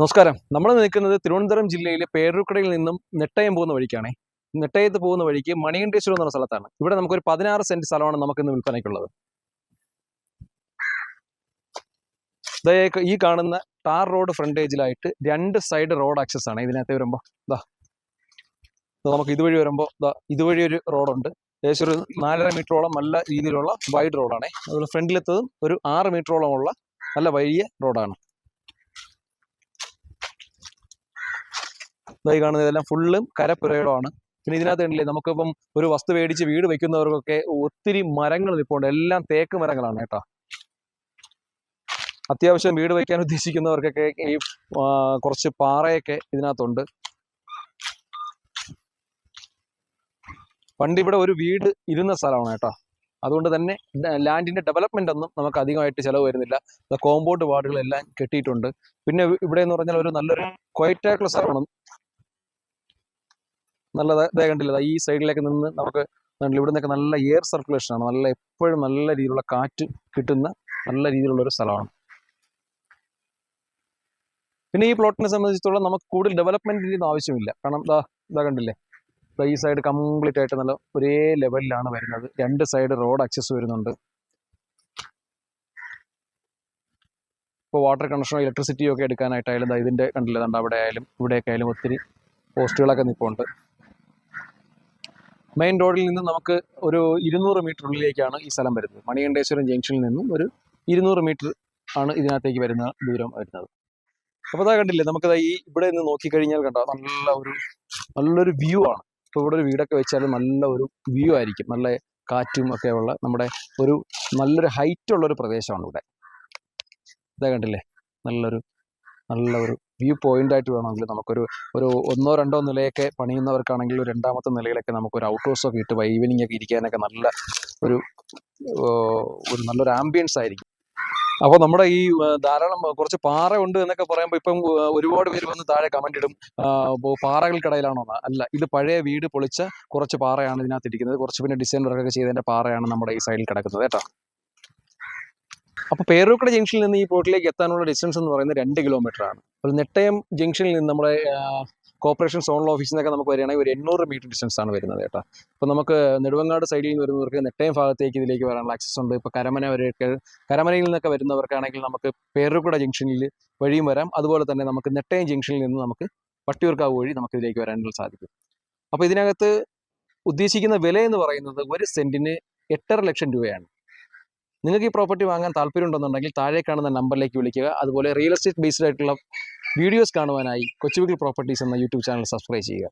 നമസ്കാരം. നമ്മൾ നിൽക്കുന്നത് തിരുവനന്തപുരം ജില്ലയിലെ പേരൂക്കടയിൽ നിന്നും നെട്ടയം പോകുന്ന വഴിക്കാണേ. നെട്ടയത്ത് പോകുന്ന വഴിക്ക് മണികണ്ഠേശ്വരം എന്ന് സ്ഥലത്താണ്. ഇവിടെ നമുക്കൊരു പതിനാറ് സെന്റ് സ്ഥലമാണ് നമുക്ക് ഇന്ന് വിൽപ്പനയ്ക്കുള്ളത്. ഈ കാണുന്ന ടാർ റോഡ് ഫ്രണ്ടേജിലായിട്ട് രണ്ട് സൈഡ് റോഡ് ആക്സസ് ആണ് ഇതിനകത്ത് വരുമ്പോൾ ഇതാ നമുക്ക് ഇതുവഴി വരുമ്പോൾ ഇതാ ഇതുവഴി ഒരു റോഡുണ്ട്. ഏകദേശം ഒരു നാലര മീറ്ററോളം നല്ല രീതിയിലുള്ള വൈഡ് റോഡാണ്. അതുപോലെ ഫ്രണ്ടിലെത്തതും ഒരു ആറ് മീറ്ററോളം ഉള്ള നല്ല വലിയ റോഡാണ്. ഇതായി കാണുന്നത് ഇതെല്ലാം ഫുള്ളും കരപ്പുരകളാണ്. പിന്നെ ഇതിനകത്ത് ഉണ്ടല്ലേ നമുക്കിപ്പം ഒരു വസ്തു മേടിച്ച് വീട് വെക്കുന്നവർക്കൊക്കെ ഒത്തിരി മരങ്ങൾ നിൽപ്പുണ്ട് എല്ലാം തേക്ക് മരങ്ങളാണ് കേട്ടോ. അത്യാവശ്യം വീട് വയ്ക്കാൻ ഉദ്ദേശിക്കുന്നവർക്കൊക്കെ ഈ കുറച്ച് പാറയൊക്കെ ഇതിനകത്തുണ്ട്. പണ്ട് ഇവിടെ ഒരു വീട് ഇരുന്ന സ്ഥലമാണ് കേട്ടോ. അതുകൊണ്ട് തന്നെ ലാൻഡിന്റെ ഡെവലപ്മെന്റ് ഒന്നും നമുക്ക് അധികമായിട്ട് ചിലവ് വരുന്നില്ല. കോമ്പൗണ്ട് വാർഡുകളെല്ലാം കെട്ടിയിട്ടുണ്ട്. പിന്നെ ഇവിടെ എന്ന് പറഞ്ഞാൽ ഒരു നല്ലൊരു ക്വയറ്റായിട്ടുള്ള സ്ഥലമാണ് നല്ല ഇതേ കണ്ടില്ല? ഈ സൈഡിലേക്ക് നിന്ന് നമുക്ക് ഇവിടെ നിന്നൊക്കെ നല്ല എയർ സർക്കുലേഷൻ ആണ്. നല്ല എപ്പോഴും നല്ല രീതിയിലുള്ള കാറ്റ് കിട്ടുന്ന നല്ല രീതിയിലുള്ള ഒരു സ്ഥലമാണ്. പിന്നെ ഈ പ്ലോട്ടിനെ സംബന്ധിച്ചിടത്തോളം നമുക്ക് കൂടുതൽ ഡെവലപ്മെന്റിന്റെ ഒന്നും ആവശ്യമില്ല. കാരണം ഇതാ ഇതാ കണ്ടില്ലേ? ഇപ്പൊ ഈ സൈഡ് കംപ്ലീറ്റ് ആയിട്ട് നല്ല ഒരേ ലെവലിലാണ് വരുന്നത്. രണ്ട് സൈഡ് റോഡ് ആക്സസ് വരുന്നുണ്ട്. ഇപ്പോൾ വാട്ടർ കണക്ഷനോ ഇലക്ട്രിസിറ്റിയോ ഒക്കെ എടുക്കാനായിട്ടായാലും ഇതിന്റെ കണ്ടില്ലേ? അവിടെ ആയാലും ഇവിടെയൊക്കെ ആയാലും ഒത്തിരി പോസ്റ്റുകളൊക്കെ നിൽപ്പുണ്ട് മെയിൻ റോഡിൽ നിന്ന് നമുക്ക് ഒരു ഇരുന്നൂറ് മീറ്റർ ഉള്ളിലേക്കാണ് ഈ സ്ഥലം വരുന്നത്. മണികണ്ഠേശ്വരം ജംഗ്ഷനിൽ നിന്നും ഒരു ഇരുന്നൂറ് മീറ്റർ ആണ് ഇതിനകത്തേക്ക് വരുന്ന ദൂരം വരുന്നത്. അപ്പോൾ അതാ കണ്ടില്ലേ നമുക്കത് ഈ ഇവിടെ നിന്ന് നോക്കിക്കഴിഞ്ഞാൽ കണ്ടോ നല്ല ഒരു നല്ലൊരു വ്യൂ ആണ്. ഇപ്പോൾ ഇവിടെ ഒരു വീടൊക്കെ വെച്ചാൽ നല്ല ഒരു വ്യൂ ആയിരിക്കും. നല്ല കാറ്റും ഒക്കെ ഉള്ള നമ്മുടെ ഒരു നല്ലൊരു ഹൈറ്റ് ഉള്ള ഒരു പ്രദേശമാണ് ഇവിടെ. ഇതാ കണ്ടില്ലേ നല്ലൊരു നല്ല ഒരു വ്യൂ പോയിന്റ് ആയിട്ട് വേണമെങ്കിൽ നമുക്കൊരു ഒരു ഒന്നോ രണ്ടോ നിലയൊക്കെ പണിയുന്നവർക്കാണെങ്കിൽ ഒരു രണ്ടാമത്തെ നിലയിലൊക്കെ നമുക്കൊരു ഔട്ട് ഹൗസൊക്കെ ഇട്ട് ഈവനിങ് ഒക്കെ ഇരിക്കാനൊക്കെ നല്ല ഒരു ഒരു നല്ലൊരു ആംബിയൻസ് ആയിരിക്കും. അപ്പോൾ നമ്മുടെ ഈ ധാരാളം കുറച്ച് പാറ ഉണ്ട് എന്നൊക്കെ പറയുമ്പോൾ ഇപ്പം ഒരുപാട് പേര് വന്ന് താഴെ കമന്റ് ഇടും. പാറകൾക്കിടയിലാണോ. അല്ല ഇത് പഴയ വീട് പൊളിച്ച കുറച്ച് പാറയാണ് ഇതിനകത്ത് ഇരിക്കുന്നത് കുറച്ച് പിന്നെ ഡിസൈൻ വർക്കൊക്കെ ചെയ്തതിന്റെ പാറയാണ് നമ്മുടെ ഈ സൈഡിൽ കിടക്കുന്നത്. കേട്ടോ. അപ്പോൾ പേരൂക്കട ജംഗ്ഷനിൽ നിന്ന് ഈ പോർട്ടിലേക്ക് എത്താനുള്ള ഡിസ്റ്റൻസ് എന്ന് പറയുന്നത് രണ്ട് കിലോമീറ്റർ ആണ്. അപ്പോൾ നെട്ടയം ജംഗ്ഷനിൽ നിന്ന് നമ്മുടെ കോർപ്പറേഷൻ സോണൽ ഓഫീസിൽ നിന്നൊക്കെ നമുക്ക് വരികയാണെങ്കിൽ ഒരു എണ്ണൂറ് മീറ്റർ ഡിസ്റ്റൻസ് ആണ് വരുന്നത് കേട്ടോ. അപ്പോൾ നമുക്ക് നെടുവങ്ങാട് സൈഡിൽ നിന്ന് വരുന്നവർക്ക് നെട്ടയം ഭാഗത്തേക്ക് ഇതിലേക്ക് വരാനുള്ള ആക്സസ് ഉണ്ട്. ഇപ്പോൾ കരമന വരെയൊക്കെ കരമനയിൽ നിന്നൊക്കെ വരുന്നവർക്കാണെങ്കിൽ നമുക്ക് പേരൂക്കട ജംഗ്ഷനിൽ വഴിയും വരാം. അതുപോലെ തന്നെ നമുക്ക് നെട്ടയം ജംഗ്ഷനിൽ നിന്ന് നമുക്ക് വട്ടിയൂർക്കാവ് വഴി നമുക്ക് ഇതിലേക്ക് വരാനുള്ള സാധിക്കും. അപ്പോൾ ഇതിനകത്ത് ഉദ്ദേശിക്കുന്ന വില എന്ന് പറയുന്നത് ഒരു സെന്റിന് എട്ടര ലക്ഷം രൂപയാണ്. നിങ്ങൾക്ക് ഈ പ്രോപ്പർട്ടി വാങ്ങാൻ താല്പര്യമുണ്ടെന്നുണ്ടെങ്കിൽ താഴെ കാണുന്ന നമ്പറിലേക്ക് വിളിക്കുക. അതുപോലെ റിയൽ എസ്റ്റേറ്റ് ബേസ്ഡ് ആയിട്ടുള്ള വീഡിയോസ് കാണുവാനായി കൊച്ചുവിക്കൽ പ്രോപ്പർട്ടീസ് എന്ന യൂട്യൂബ് ചാനൽ സബ്സ്ക്രൈബ് ചെയ്യുക.